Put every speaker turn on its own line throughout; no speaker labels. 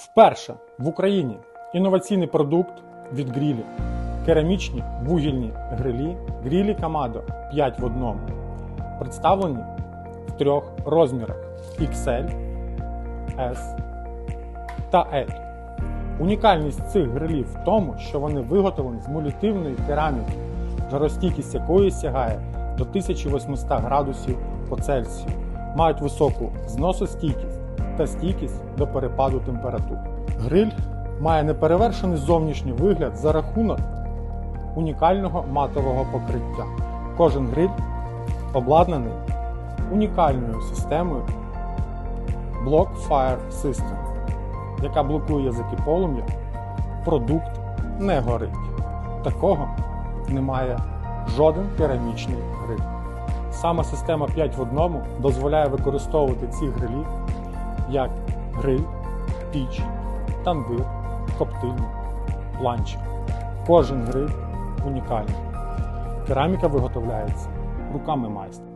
Вперше в Україні інноваційний продукт від грілі. Керамічні вугільні грилі грілі Камадо 5 в одному. Представлені в трьох розмірах XL, S та L. Унікальність цих грилів в тому, що вони виготовлені з молітивної кераміки, жаростійкість якої сягає до 1800 градусів по Цельсію, мають високу зносостійкість та стійкість до перепаду температур. Гриль має неперевершений зовнішній вигляд за рахунок унікального матового покриття. Кожен гриль обладнаний унікальною системою Block Fire System, яка блокує язики полум'я. Продукт не горить. Такого немає жоден керамічний гриль. Саме система 5 в одному дозволяє використовувати ці грилі як гриль, піч, тандир, коптильня, планча. Кожен гриль унікальний. Кераміка виготовляється руками майстра.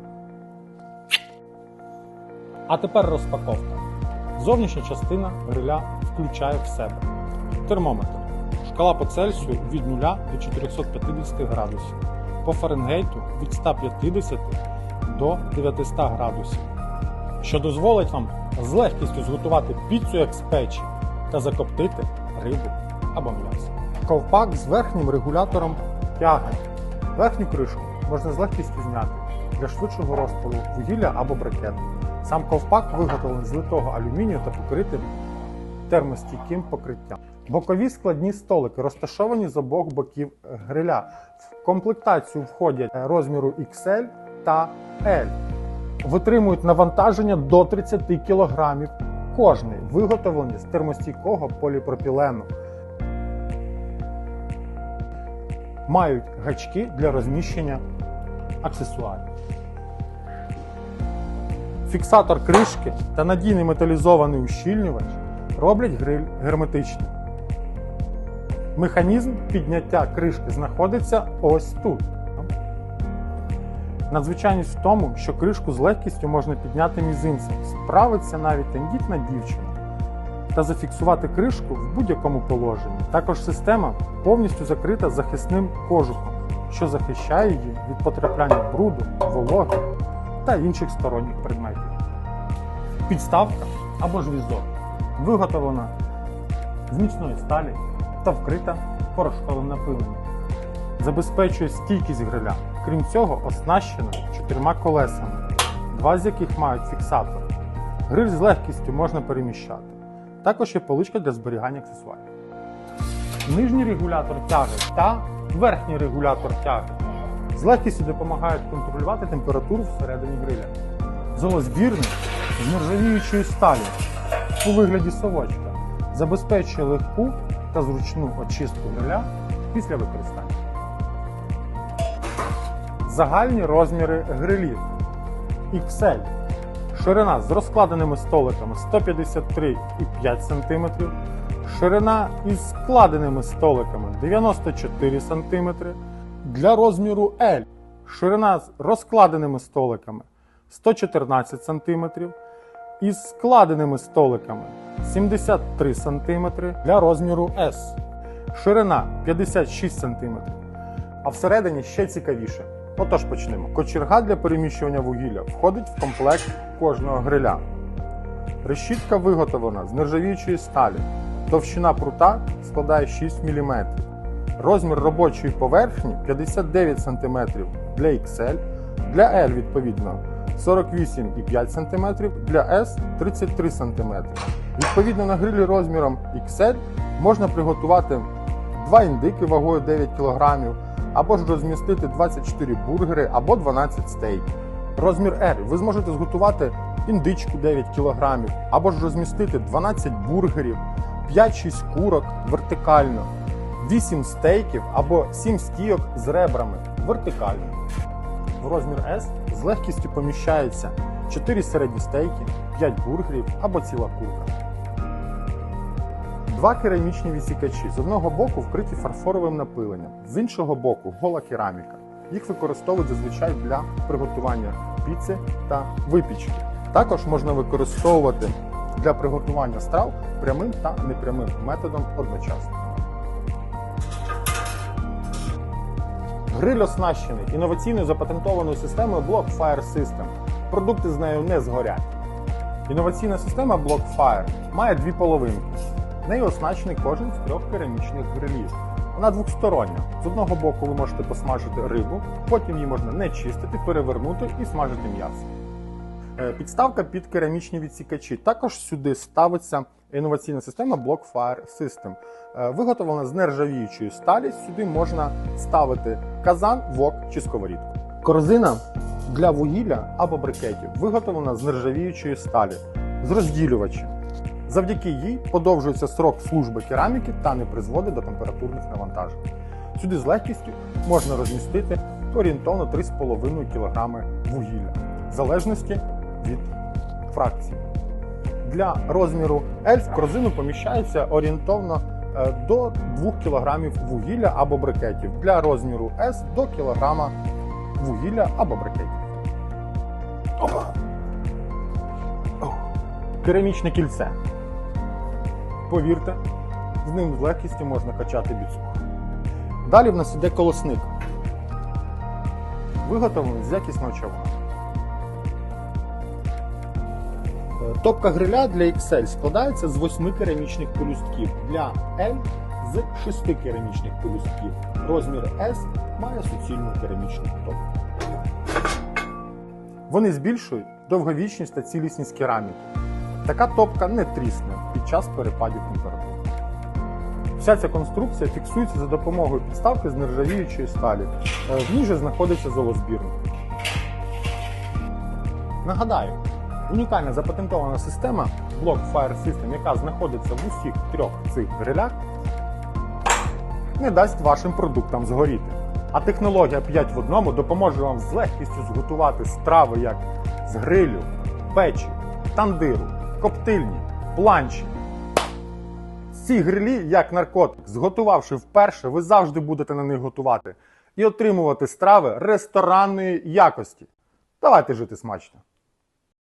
А тепер розпаковка. Зовнішня частина гриля включає в себе термометр. Шкала по Цельсію від 0 до 450 градусів. По Фаренгейту від 150 до 900 градусів, що дозволить вам з легкістю зготувати піцу як з печі та закоптити рибу або м'ясо. Ковпак з верхнім регулятором тяги. Верхню кришку можна з легкістю зняти для швидшого розпалу вугілля або брикету. Сам ковпак виготовлений з литого алюмінію та покритий термостійким покриттям. Бокові складні столики розташовані з обох боків гриля. В комплектацію входять розміру XL та L. Витримують навантаження до 30 кг кожний, виготовлені з термостійкого поліпропілену. Мають гачки для розміщення аксесуарів. Фіксатор кришки та надійний металізований ущільнювач роблять гриль герметичним. Механізм підняття кришки знаходиться ось тут. Надзвичайність в тому, що кришку з легкістю можна підняти мізинцем, справиться навіть тендітна дівчина та зафіксувати кришку в будь-якому положенні. Також система повністю закрита захисним кожухом, що захищає її від потрапляння бруду, вологи та інших сторонніх предметів. Підставка або ж візок виготовлена з міцної сталі та вкрита порошковим напиленням. Забезпечує стійкість гриля. Крім цього, оснащена чотирма колесами, два з яких мають фіксатор. Гриль з легкістю можна переміщати. Також є поличка для зберігання аксесуарів. Нижній регулятор тяги та верхній регулятор тяги з легкістю допомагають контролювати температуру всередині гриля. Золозбірник з нержавіючої сталі у вигляді совочка забезпечує легку та зручну очистку гриля після використання. Загальні розміри грилів XL. Ширина з розкладеними столиками 153,5 см. Ширина із складеними столиками 94 см. Для розміру L. Ширина з розкладеними столиками 114 см. Із складеними столиками 73 см для розміру S. Ширина 56 см. А всередині ще цікавіше. Отож почнемо. Кочерга для переміщування вугілля входить в комплект кожного гриля. Решітка виготовлена з нержавіючої сталі. Товщина прута складає 6 мм. Розмір робочої поверхні 59 см для XL, для L відповідно 48,5 см, для S 33 см. Відповідно на грилі розміром XL можна приготувати 2 індики вагою 9 кг, або ж розмістити 24 бургери або 12 стейків. Розмір R ви зможете зготувати індичку 9 кг, або ж розмістити 12 бургерів, 5-6 курок вертикально, 8 стейків або 7 стійок з ребрами вертикально. В розмір S з легкістю поміщається 4 середні стейки, 5 бургерів або ціла курка. Два керамічні відсікачі з одного боку вкриті фарфоровим напиленням, з іншого боку гола кераміка. Їх використовують зазвичай для приготування піци та випічки. Також можна використовувати для приготування страв прямим та непрямим методом одночасно. Гриль оснащений інноваційною запатентованою системою Blockfire System. Продукти з нею не згорять. Інноваційна система Blockfire має дві половинки. Нею оснащений кожен з трьох керамічних грилів. Вона двохстороння. З одного боку ви можете посмажити рибу, потім її можна не чистити, перевернути і смажити м'ясо. Е, Підставка під керамічні відсікачі. Також сюди ставиться інноваційна система Blockfire System. Е, Виготовлена з нержавіючої сталі. Сюди можна ставити казан, вок чи сковорідку. Корзина для вугілля або брикетів виготовлена з нержавіючої сталі з розділювачем. Завдяки їй подовжується срок служби кераміки та не призводить до температурних навантажень. Сюди з легкістю можна розмістити орієнтовно 3,5 кг вугілля, в залежності від фракції. Для розміру в корзину поміщається орієнтовно е, до 2 кг вугілля або брикетів, для розміру S до кілограма вугілля або брикетів. Керамічне кільце. Повірте, з ним з легкістю можна качати біцуху. Далі в нас іде колосник. Виготовлений з якісного човна. Е, Топка гриля для XL складається з 8 керамічних пелюстків. Для L з 6 керамічних пелюстків. Розмір S має суцільну керамічну топку. Вони збільшують довговічність та цілісність кераміки. Така топка не трісне під час перепадів температури. Вся ця конструкція фіксується за допомогою підставки з нержавіючої сталі. Е, В ній же знаходиться золозбірник. Нагадаю, унікальна запатентована система Block Fire System, яка знаходиться в усіх трьох цих грилях, не дасть вашим продуктам згоріти. А технологія 5 в одному допоможе вам з легкістю зготувати страви як з грилю, печі, тандиру, коптильні, планчі. Ці грилі, як наркотик, зготувавши вперше, ви завжди будете на них готувати і отримувати страви ресторанної якості. Давайте жити смачно!